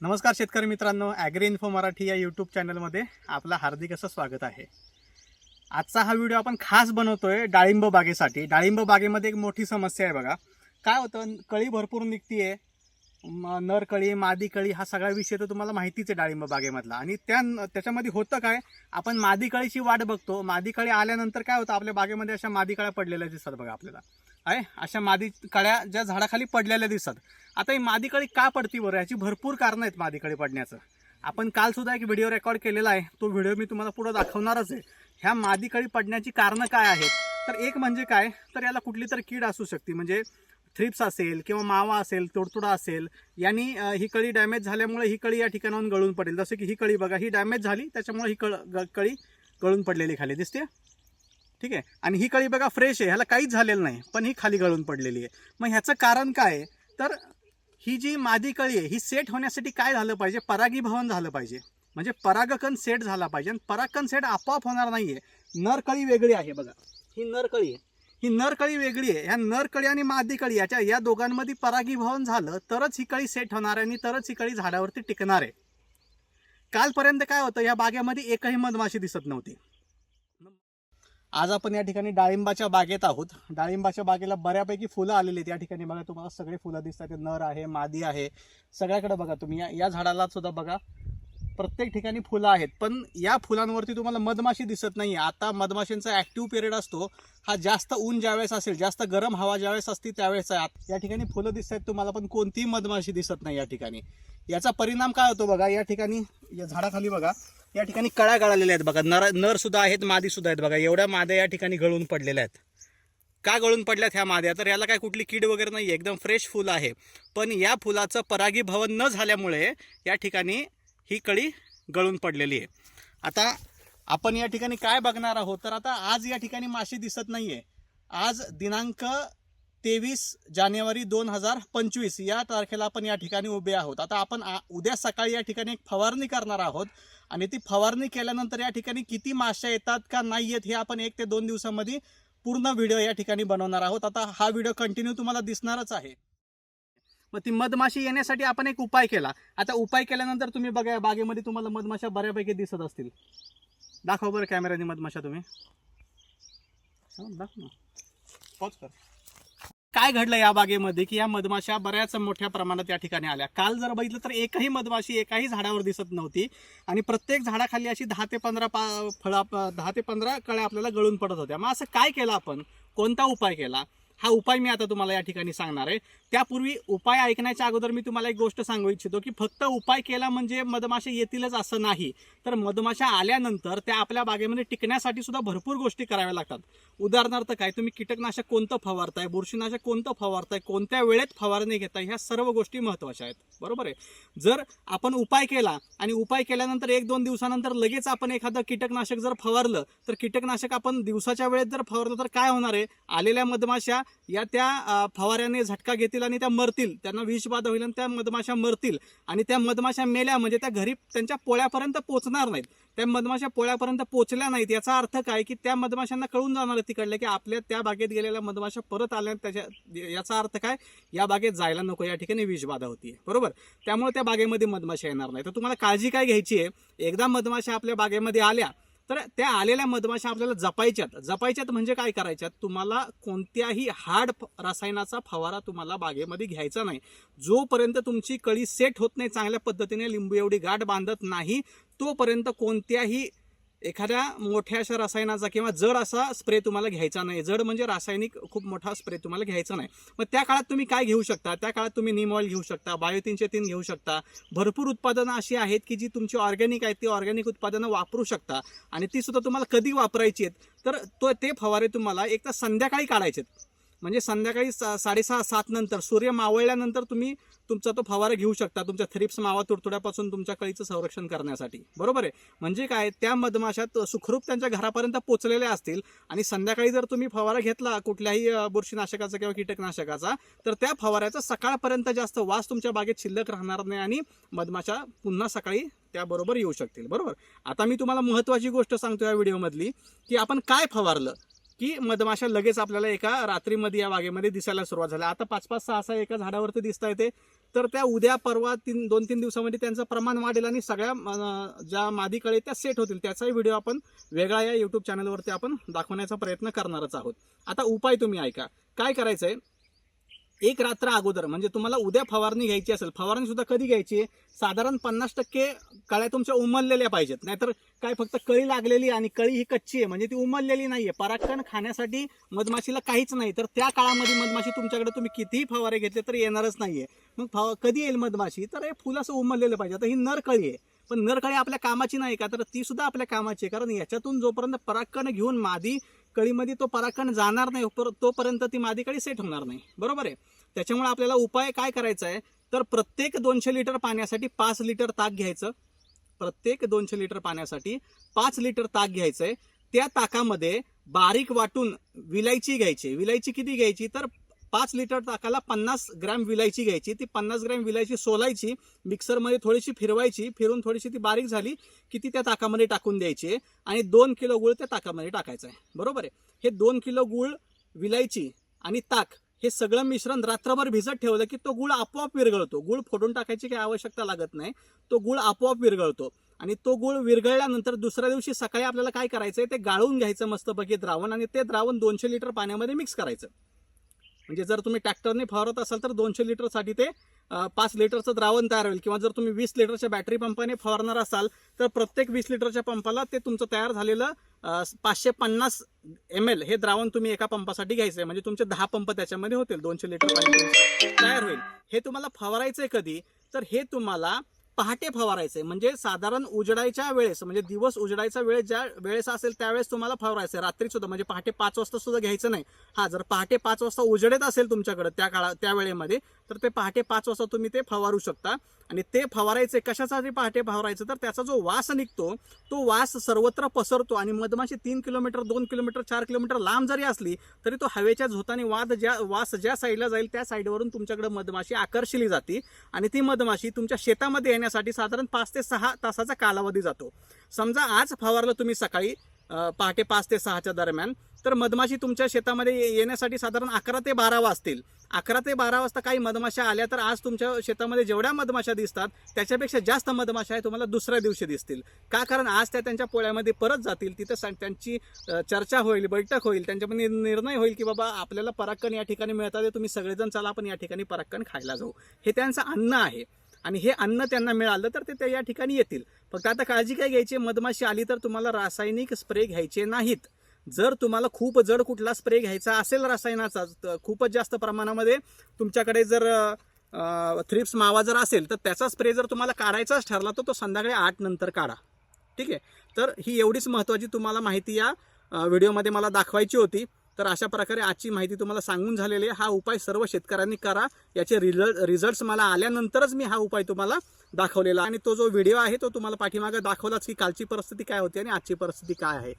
नमस्कार शेतकरी मित्रांनो ॲग्री इन्फो मराठी या यूट्यूब चॅनलमध्ये आपलं हार्दिक असं स्वागत आहे. आजचा हा व्हिडिओ आपण खास बनवतोय डाळिंब बागेसाठी. डाळिंब बागेमध्ये एक मोठी समस्या आहे बघा. काय होतं कळी भरपूर निघतीये नर कळी मादी कळी हा सगळा विषय तर तुम्हाला माहितीच आहे डाळिंब बागेमधला. आणि त्या त्याच्यामध्ये होतं काय आपण मादी कळीची वाट बघतो. मादी कळी आल्यानंतर काय होतं आपल्या बागेमध्ये अशा मादी कळ्या पडलेल्या दिसतात बघा आपल्याला. आहे अशा मादी कळ्या ज्या झाडाखाली पडलेल्या दिसतात. आता ही मादी कळी का पडती बरं? याची भरपूर कारणं आहेत मादी कळी पडण्याचं. आपण कालसुद्धा एक व्हिडिओ रेकॉर्ड केलेला आहे. तो व्हिडिओ मी तुम्हाला पुढं दाखवणारच आहे. ह्या मादी कळी पडण्याची कारणं काय आहेत? तर एक म्हणजे काय? तर याला कुठली तर कीड असू शकते. म्हणजे थ्रिप्स असेल किंवा मावा असेल तोडतुडा असेल यांनी ही कळी डॅमेज झाल्यामुळे ही कळी या ठिकाणाहून गळून पडेल. जसं की ही कळी बघा ही डॅमेज झाली त्याच्यामुळे ही कळ ग- कळी गळून पडलेली खाली. दिसते ठीक आहे? आणि ही कळी बघा फ्रेश आहे. ह्याला काहीच झालेलं नाही. पण ही खाली गळून पडलेली आहे. मग ह्याचं कारण काय तर ही जी मादी कळी आहे ही सेट होण्यासाठी काय झालं पाहिजे? परागीभवन झालं पाहिजे. म्हणजे परागकण सेट झाला पाहिजे. आणि परागकण सेट आपोआप होणार नाहीये. आहे नरकळी वेगळी आहे बघा. ही नरकळी आहे. ही नरकळी वेगळी आहे. ह्या नरकळी आणि मादी कळी याच्या या दोघांमध्ये परागीभवन झालं तरच ही कळी सेट होणार आहे आणि तरच ही कळी झाडावरती टिकणार आहे. कालपर्यंत काय होतं? या बागेमध्ये एकही मधमाशी दिसत नव्हती. आज आपण या ठिकाणी डाळिंबाच्या बागेत आहोत. डाळिंबाच्या बागेला बऱ्यापैकी फुलं आलेली आहेत. या ठिकाणी बघा तुम्हाला सगळे फुलं दिसतात. नर आहे मादी आहे. सगळ्याकडे बघा तुम्ही. या या झाडाला सुद्धा बघा प्रत्येक ठिकाणी फुलं आहेत. पण या फुलांवरती तुम्हाला मधमाशी दिसत नाही आता मधमाशींचा ऍक्टिव्ह पिरियड असतो. हा जास्त ऊन ज्यावेळेस असेल जास्त गरम हवा ज्यावेळेस असते त्यावेळेस आहे. आत- या ठिकाणी फुलं दिसत आहेत. तुम्हाला पण कोणतीही मधमाशी दिसत नाही या ठिकाणी. याचा परिणाम काय होतो बघा? या ठिकाणी या झाडाखाली बघा या ठिकाणी कळा गळालेल्या आहेत बघा. नर नर सुद्धा आहेत मादी सुद्धा आहेत बघा. एवढ्या माद्या या ठिकाणी गळून पडलेल्या आहेत. का गळून पडल्यात ह्या माद्या? तर याला काय कुठली कीड वगैरे नाही एकदम फ्रेश फुल आहे. पण या फुलाचं परागीभवन न झाल्यामुळे या ठिकाणी ही कळी गळून पडलेली आहे. आता आपण या ठिकाणी काय बघणार आहोत? तर आता आज या ठिकाणी माशी दिसत नाहीये. आज दिनांक तेवीस जानेवारी दोन हजार पंचवीस या तारखेला आपण या ठिकाणी उभे आहोत. आता आपण उद्या सकाळी या ठिकाणी एक फवारणी करणार आहोत. आणि ती फवारणी केल्यानंतर या ठिकाणी किती माश्या येतात का नाही येत हे आपण एक ते दोन दिवसामध्ये पूर्ण व्हिडिओ या ठिकाणी बनवणार आहोत. आता हा व्हिडिओ कंटिन्यू तुम्हाला दिसणारच आहे. मग ती मधमाशी येण्यासाठी आपण एक उपाय केला. आता उपाय केल्यानंतर तुम्ही बघा या बागेमध्ये तुम्हाला मधमाशा बऱ्यापैकी दिसत असतील. दाखवा बरं कॅमेऱ्याने मधमाशा तुम्ही. दाखव ना. पॉज कर. काय घडलं या बागेमध्ये की या मधमाशा बऱ्याच मोठ्या प्रमाणात या ठिकाणी आल्या? काल जर बघितलं तर एकही मधमाशी एकाही झाडावर दिसत नव्हती आणि प्रत्येक झाडाखाली अशी दहा ते पंधरा पा फळा दहा ते पंधरा कळ्या आपल्याला गळून पडत होत्या. मग असं काय केलं आपण? कोणता उपाय केला? हा उपाय मी आता तुम्हाला या ठिकाणी सांगणार आहे. त्यापूर्वी उपाय ऐकण्याच्या अगोदर मी तुम्हाला एक गोष्ट सांगू इच्छितो की फक्त उपाय केला म्हणजे मधमाशा येतीलच असं नाही. तर मधमाशा आल्यानंतर त्या आपल्या बागेमध्ये टिकण्यासाठी सुद्धा भरपूर गोष्टी कराव्या लागतात. उदाहरणार्थ काय तुम्ही कीटकनाशक कोणतं फवारताय बुरशीनाशक कोणतं फवारताय कोणत्या वेळेत फवारणी घेताय ह्या सर्व गोष्टी महत्त्वाच्या आहेत. बरोबर आहे? जर आपण उपाय केला आणि उपाय केल्यानंतर एक दोन दिवसानंतर लगेच आपण एखादं कीटकनाशक जर फवारलं तर कीटकनाशक आपण दिवसाच्या वेळेत जर फवारलं तर काय होणार आहे? आलेल्या मधमाशा या त्या फवाऱ्याने झटका घेतील आणि त्या मरतील. त्यांना विषबाधा होईल आणि त्या मधमाशा मरतील. आणि त्या मधमाशा मेल्या म्हणजे त्या घरी त्यांच्या पोळ्यापर्यंत पोचणार नाहीत. त्या मधमाशा पोळ्यापर्यंत पोचल्या नाहीत याचा अर्थ काय? की त्या मधमाशांना कळून जाणार तिकडले की आपल्या त्या बागेत गेलेल्या मधमाशा परत आल्या त्याच्या याचा अर्थ काय? या बागेत जायला नको या ठिकाणी विषबाधा होती बरोबर? त्यामुळे त्या बागेमध्ये मधमाशा येणार नाही तर तुम्हाला काळजी काय घ्यायची आहे? एकदा मधमाशा आपल्या बागेमध्ये आल्या तर त्या आलेल्या मधमाशा आपल्याला जपायच्यात. जपायच्यात म्हणजे काय करायच्यात? तुम्हाला कोणत्याही हार्ड रसायनाचा फवारा तुम्हाला बागेमध्ये घ्यायचा नाही. जोपर्यंत तुमची कळी सेट होत नाही चांगल्या पद्धतीने लिंबू एवढी गाठ बांधत नाही तोपर्यंत कोणत्याही एखाद्या मोठ्या अशा रसायनाचा किंवा जड असा स्प्रे तुम्हाला घ्यायचा नाही. जड म्हणजे रासायनिक खूप मोठा स्प्रे तुम्हाला घ्यायचा नाही. मग त्या काळात तुम्ही काय घेऊ शकता? त्या काळात तुम्ही निम ऑइल घेऊ शकता बायोतीनचे तीन घेऊ शकता. भरपूर उत्पादनं अशी आहेत की जी तुमची ऑर्गॅनिक आहेत ती ऑर्गॅनिक उत्पादनं वापरू शकता. आणि ती सुद्धा तुम्हाला कधी वापरायची आहेत? तर तो ते फवारे तुम्हाला एक तर संध्याकाळी काढायचे आहेत म्हणजे संध्याकाळी सा साडेसहा सात नंतर सूर्य मावळल्यानंतर तुम्ही तुमचा तो फवारा घेऊ शकता तुमच्या थ्रिप्स मावा तुडतुड्यापासून तुमच्या कळीचं संरक्षण करण्यासाठी. बरोबर आहे? म्हणजे काय त्या मधमाशात सुखरूप त्यांच्या घरापर्यंत पोचलेल्या असतील आणि संध्याकाळी जर तुम्ही फवारा घेतला कुठल्याही बुरशीनाशकाचा किंवा कीटकनाशकाचा तर त्या फवाऱ्याचा सकाळपर्यंत जास्त वास तुमच्या बागेत शिल्लक राहणार नाही आणि मधमाशा पुन्हा सकाळी त्याबरोबर येऊ शकतील. बरोबर? आता मी तुम्हाला महत्त्वाची गोष्ट सांगतो या व्हिडिओमधली की आपण काय फवारलं? की मधमाशा लगेच आपल्याला एका रात्रीमध्ये या बागेमध्ये दिसायला सुरुवात झाली. आता पाच पाच सहा सहा एका झाडावरती दिसता येते. तर त्या उद्या परवा तीन दोन तीन दिवसामध्ये त्यांचं प्रमाण वाढेल आणि सगळ्या ज्या मादीकडे त्या सेट होतील. त्याचाही व्हिडिओ आपण वेगळा या युट्यूब चॅनलवरती आपण दाखवण्याचा प्रयत्न करणारच आहोत. आता उपाय तुम्ही ऐका. काय करायचं आहे एक रात्र अगोदर म्हणजे तुम्हाला उद्या फवारणी घ्यायची असेल फवारणी सुद्धा कधी घ्यायची? आहे साधारण पन्नास टक्के कळ्या तुमच्या उमललेल्या पाहिजेत नाहीतर काय फक्त कळी लागलेली आणि कळी ही कच्ची आहे म्हणजे ती उमललेली नाहीये. परागकण खाण्यासाठी मधमाशीला काहीच नाही तर त्या काळामध्ये मधमाशी तुमच्याकडे तुम्ही कितीही फवारे घेतले तर येणारच नाहीये. मग फवा कधी येईल मधमाशी? तर हे फुल असं उमललेलं पाहिजे. आता ही नर कळी आहे पण नर कळी आपल्या कामाची नाही का? तर ती सुद्धा आपल्या कामाची आहे कारण याच्यातून जोपर्यंत परागकण घेऊन मादी कळीमध्ये तो परागकण जाणार नाही पर- तोपर्यंत ती मादी कळी सेट होणार नाही. बरोबर आहे? त्याच्यामुळे आपल्याला उपाय काय करायचा आहे? तर प्रत्येक दोनशे लिटर पाण्यासाठी पाच लिटर ताक घ्यायचं. प्रत्येक दोनशे लिटर पाण्यासाठी पाच लिटर ताक घ्यायचं आहे त्या ताकामध्ये बारीक वाटून विलायची घ्यायची. विलायची किती घ्यायची? तर पाच लिटर ताकाला पन्नास ग्रॅम विलायची घ्यायची. ती पन्नास ग्रॅम विलायची सोलायची मिक्सरमध्ये थोडीशी फिरवायची फिरून थोडीशी ती बारीक झाली की ती त्या ताकामध्ये टाकून द्यायची आणि दोन किलो गुळ त्या ताकामध्ये टाकायचं आहे. बरोबर आहे? हे दोन किलो गुळ विलायची आणि ताक हे सगळं मिश्रण रात्रभर भिजत ठेवलं की तो गुळ आपोआप विरघळतो. गुळ फोडून टाकायची काही आवश्यकता लागत नाही. तो गुळ आपोआप विरघळतो. आणि तो गुळ विरघळल्यानंतर दुसऱ्या दिवशी सकाळी आपल्याला काय करायचं आहे ते गाळून घ्यायचं मस्तपैकी द्रावण आणि ते द्रावण दोनशे लिटर पाण्यामध्ये मिक्स करायचं. म्हणजे जर तुम्ही ट्रॅक्टरने फवारत असाल तर दोनशे लिटरसाठी ते पाच लिटरचं द्रावण तयार होईल. किंवा जर तुम्ही वीस लिटरच्या बॅटरी पंपाने फवारणार असाल तर प्रत्येक वीस लिटरच्या पंपाला ते तुमचं तयार झालेलं पाचशे पन्नास एम एल हे द्रावण तुम्ही एका पंपासाठी घ्यायचं आहे म्हणजे तुमचे दहा पंप त्याच्यामध्ये होतील दोनशे लिटर पाणी तयार होईल. हे तुम्हाला फवारायचं आहे कधी? तर हे तुम्हाला पहाटे फवारायचंय. म्हणजे साधारण उजडायच्या वेळेस म्हणजे दिवस उजडायचा वेळ ज्या वेळेस असेल त्यावेळेस तुम्हाला फवारायचं रात्री सुद्धा म्हणजे पहाटे पाच वाजता सुद्धा घ्यायचं नाही. हा जर पहाटे पाच वाजता उजडत असेल तुमच्याकडे त्या काळा त्या वेळेमध्ये तर ते पहाटे पाच वाजता तुम्ही ते फवारू शकता. आणि ते फवारायचे कशासाठी पहाटे फवारायचं? तर त्याचा जो वास निघतो तो वास सर्वत्र पसरतो आणि मधमाशी तीन किलोमीटर दोन किलोमीटर चार किलोमीटर लांब जरी असली तरी तो हवेच्या झोताने वाद ज्या वास ज्या साईडला जाईल त्या साईडवरून तुमच्याकडे मधमाशी आकर्षली जाते. आणि ती मधमाशी तुमच्या शेतामध्ये येण्यासाठी साधारण पाच ते सहा तासाचा कालावधी जातो. समजा आज फवारलं तुम्ही सकाळी पहाटे पाच ते सहाच्या दरम्यान. तर मधमाशी तुमच्या शेतामध्ये ये- येण्यासाठी साधारण अकरा ते बारा वाजतील. अकरा ते बारा वाजता काही मधमाशा आल्या तर आज तुमच्या शेतामध्ये जेवढ्या मधमाशा दिसतात त्याच्यापेक्षा जास्त मधमाशा आहे तुम्हाला दुसऱ्या दिवशी दिसतील. का कारण आज त्या त्यांच्या पोळ्यामध्ये परत जातील तिथं त्यांची चर्चा होईल बैठक होईल त्यांच्यामध्ये निर्णय होईल की बाबा आपल्याला पराक्कन या ठिकाणी मिळतात तुम्ही सगळेजण चला आपण या ठिकाणी पराक्कन खायला जाऊ. हे त्यांचं अन्न आहे. आणि हे अन्न त्यांना मिळालं तर ते त्या या ठिकाणी येतील. फक्त आता काळजी काय घ्यायची? मधमाशी आली तर तुम्हाला रासायनिक स्प्रे घ्यायचे नाहीत. जर तुम्हाला खूप जड कुठला स्प्रे घ्यायचा असेल रसायनाचा खूपच जास्त प्रमाणामध्ये तुमच्याकडे जर थ्रिप्स मावा जर असेल तर त्याचा स्प्रे जर तुम्हाला काढायचाच ठरला तर तो संध्याकाळी आठ नंतर काढा. ठीक आहे? तर ही एवढीच महत्त्वाची तुम्हाला माहिती या व्हिडिओमध्ये मला दाखवायची होती. तर अशा प्रकारे आजची माहिती तुम्हाला सांगून झालेली आहे. हा उपाय सर्व शेतकऱ्यांनी करा. याचे रिझल्ट रिझल्ट्स मला आल्यानंतरच मी हा उपाय तुम्हाला दाखवलेला आणि तो जो व्हिडिओ आहे तो तुम्हाला पाठीमागे दाखवलाच की कालची परिस्थिती काय होती आणि आजची परिस्थिती काय आहे.